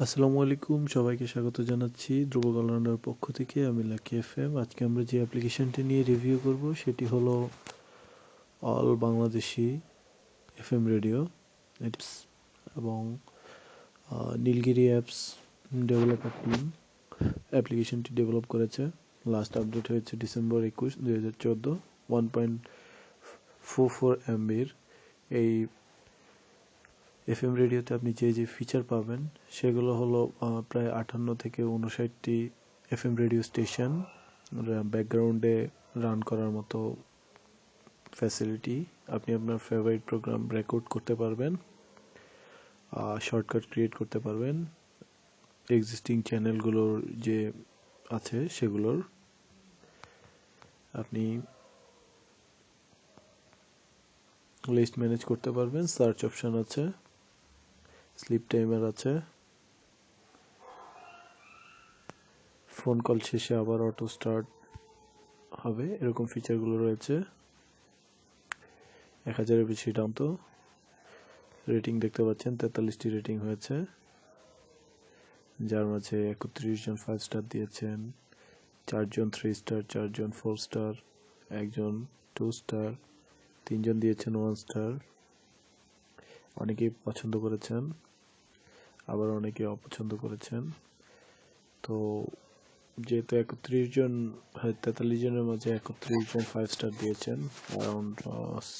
আসসালামু আলাইকুম, সবাইকে স্বাগত জানাচ্ছি ধ্রুব কল্যাণের পক্ষ থেকে। আমি লাকি এফ এম আজকে আমরা যে অ্যাপ্লিকেশনটি নিয়ে রিভিউ করব, সেটি হলো all Bangladeshi F M radio এবং নীলগিরি অ্যাপস ডেভেলপার টিম অ্যাপ্লিকেশনটি ডেভেলপ করেছে। লাস্ট আপডেট হয়েছে ডিসেম্বর একুশ, দুই হাজার চোদ্দ। ওয়ান পয়েন্ট ফোর ফোর এমবির এই এফ এম রেডিওতে আপনি যে যে ফিচার পাবেন, সেগুলো হলো প্রায় আটান্ন থেকে উনষাটটি এফ এম রেডিও স্টেশন ব্যাকগ্রাউন্ডে রান করার মতো ফ্যাসিলিটি আপনি আপনার ফেভারিট প্রোগ্রাম রেকর্ড করতে পারবেন শর্টকাট ক্রিয়েট করতে পারবেন এক্সিস্টিং চ্যানেলগুলোর যে আছে সেগুলোর। আপনি লিস্ট ম্যানেজ করতে পারবেন সার্চ অপশান আছে। স্লিপ টাইমার আছে। ফোন কল শেষে আবার অটো স্টার্ট হবে, এরকম ফিচারগুলো রয়েছে। এক হাজারের বেশি দাম তো। রেটিং দেখতে পাচ্ছেন, তেতাল্লিশটি রেটিং হয়েছে। যার মাঝে একত্রিশ জন ফাইভ স্টার দিয়েছেন চারজন থ্রি স্টার চারজন ফোর স্টার একজন টু স্টার তিনজন দিয়েছেন ওয়ান স্টার অনেকেই পছন্দ করেছেন। আবার অনেকে অপছন্দ করেছেন। তো যেহেতু একত্রিশ জন হ্যাঁ তেতাল্লিশ জনের মাঝে একত্রিশ জন ফাইভ স্টার দিয়েছেন around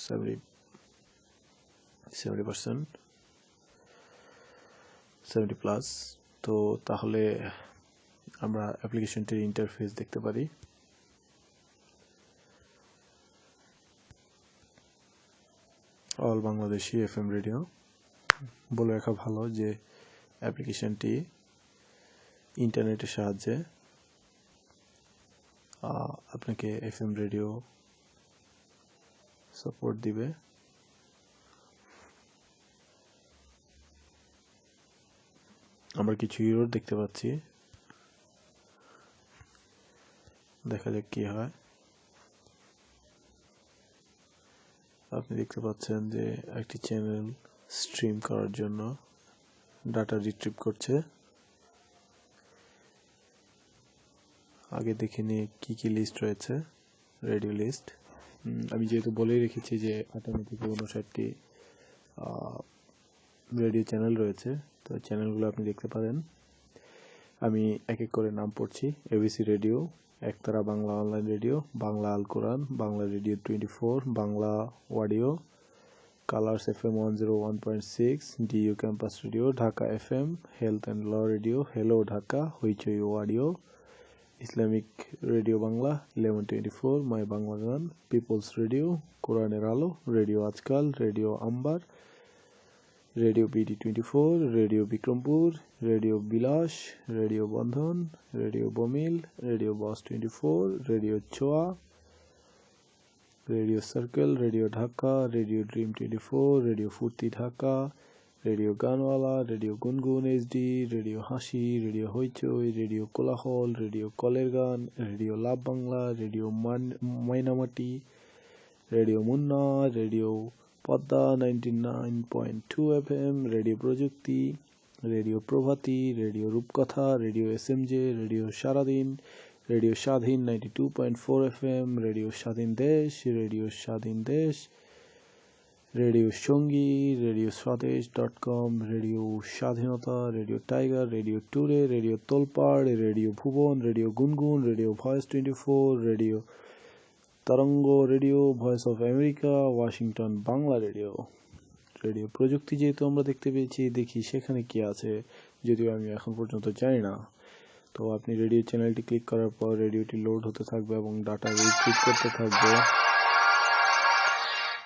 seventy seventy percent seventy plus তো তাহলে আমরা অ্যাপ্লিকেশনটির ইন্টারফেস দেখতে পারি। All Bangladeshi F M radio বলে রাখা ভালো যে অ্যাপ্লিকেশনটি ইন্টারনেটের সাহায্যে আপনাকে এফ এম রেডিও সাপোর্ট দিবে। আমরা কিছু ইউরোর দেখতে পাচ্ছি। দেখা যাক কি হয়। আপনি দেখতে পাচ্ছেন যে একটি চ্যানেল স্ট্রিম করার জন্য ডাটা রিট্রিভ করছে। আগে দেখে নিয়ে কী কী লিস্ট রয়েছে রেডিও লিস্ট আমি যেহেতু বলেই রেখেছি যে আটান্ন থেকে উনষাটটি রেডিও চ্যানেল রয়েছে, তো চ্যানেলগুলো আপনি দেখতে পারেন। আমি এক এক করে নাম পড়ছি। ABC radio Ektara Bangla online radio Bangla Al Quran, Bangla radio twenty four Bangla audio colours F M one zero one point six DU campus radio Dhaka F M health and law radio hello Dhaka Hoichoi audio Islamic radio Bangla eleven twenty four my Bangla গান people's radio কোরআনের আলো radio Ajkal radio amber radio BD twenty four radio Bikrampur radio Bilash radio Bandhan radio বমিল radio boss twenty four radio Chhoya radio circle radio Dhaka radio dream twenty four radio Furti Dhaka radio Ganwala radio Gungun HD radio Hashi radio Hoichoi radio Kolahol radio Kaler Gaan radio love Bangla radio Moynamoti radio Munna radio Padma ninety nine point two F M radio Projukti radio Provati radio Rupkotha radio S M J radio Saradin radio Swadhin ninety two point four F M radio Swadhin Desh radio Swadhin Desh radio Shongi radio Swadesh dot com radio Swadhinota radio tiger radio টুরে radio Tolpar radio Bhuban radio Gungun radio voice twenty four radio Tarango radio voice of America Washington Bangla radio radio Projukti যেহেতু আমরা দেখতে পেয়েছি, দেখি সেখানে কি আছে, যদিও আমি এখন পর্যন্ত জানি না। তো আপনি রেডিও চ্যানেলটি ক্লিক করার পর রেডিওটি লোড হতে থাকবে এবং ডাটা রিট্রিভ করতে থাকবে।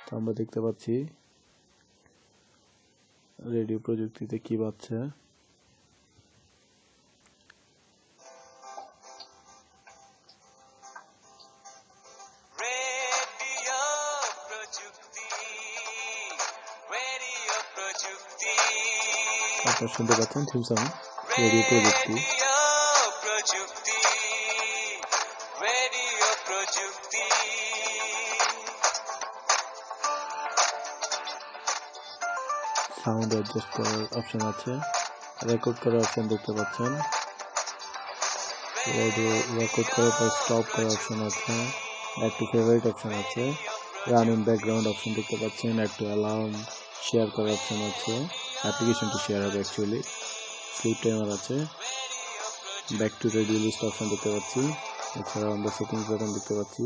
তো আমরা দেখতে পাচ্ছি রেডিও প্রযুক্তিতে কি পাচ্ছে আপনারা শুনতে পাচ্ছেন theme song radio Projukti. Sound adjust করার অপশন আছে। রেকর্ড করার অপশন দেখতে পাচ্ছেন। রেডিও রেকর্ড করার পর স্টপ করার অপশন আছে। একটু ফেভারিট অপশন আছে। রান ব্যাকগ্রাউন্ড অপশন দেখতে পাচ্ছেন। একটু অ্যালার্ম শেয়ার করার অপশন আছে। অ্যাপ্লিকেশনটি শেয়ার হবে অ্যাকচুয়ালি স্লিপ টাইমার আছে। Back to radio list option দেখতে পাচ্ছি। এছাড়াও আমরা সেটিংস বাটন দেখতে পাচ্ছি।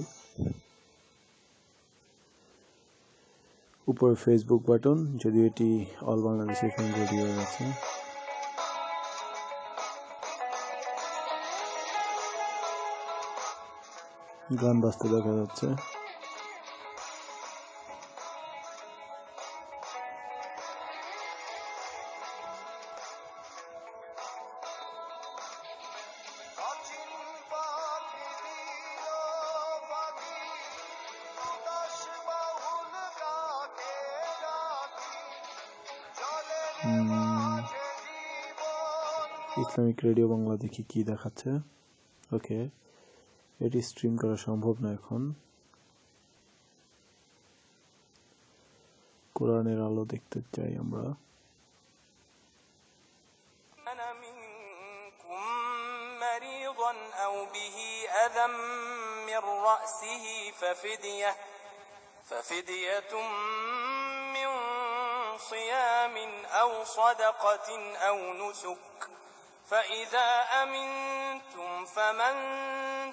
উপরে ফেসবুক বাটন যদিও এটি অল বাংলাদেশে এফএম রেডিও আছে। গান বাজতে দেখা যাচ্ছে। ইসলামিক রেডিও বাংলা দেখি কি দেখাচ্ছে ওকে এটি স্ট্রিম করা সম্ভব না এখন কোরআনের আলো দেখতে চাই আমরা كان منكم مريضا أو به أذى من رأسه ففدية ففدية من صيام أو صدقة أو نسك فإذا أمنتم فمن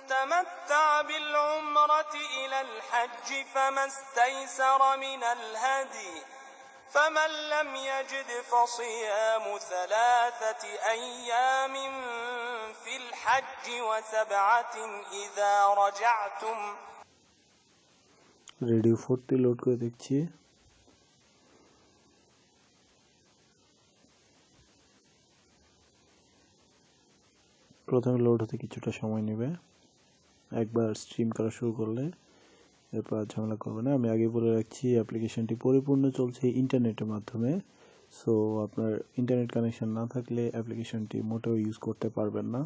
تمتع بالعمرة إلى الحج فما استيسر من الهدي فمن لم يجد فصيام ثلاثة أيام في الحج وسبعة إذا رجعتم রেডিও ফোরটি লোড করে দেখছি প্রথমে লোড হতে কিছুটা সময় নেবে। একবার স্ট্রিম করা শুরু করলে এরপর ঝামেলা করবে না। আমি আগে বলে রাখছি অ্যাপ্লিকেশনটি পরিপূর্ণ চলছে ইন্টারনেটের মাধ্যমে। সো আপনার ইন্টারনেট কানেকশন না থাকলে অ্যাপ্লিকেশনটি মোটেও ইউজ করতে পারবেন না।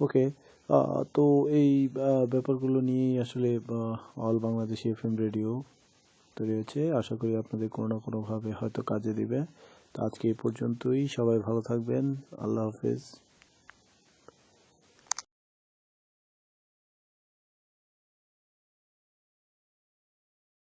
ওকে তো এই ব্যাপারগুলো নিয়েই আসলে অল বাংলাদেশ এফএম রেডিও তৈরি হয়েছে আশা করি আপনাদের কোনো না কোনোভাবে হয়তো কাজে দিবে। তো আজকে এই পর্যন্তই। সবাই ভালো থাকবেন। আল্লাহ হাফেজ।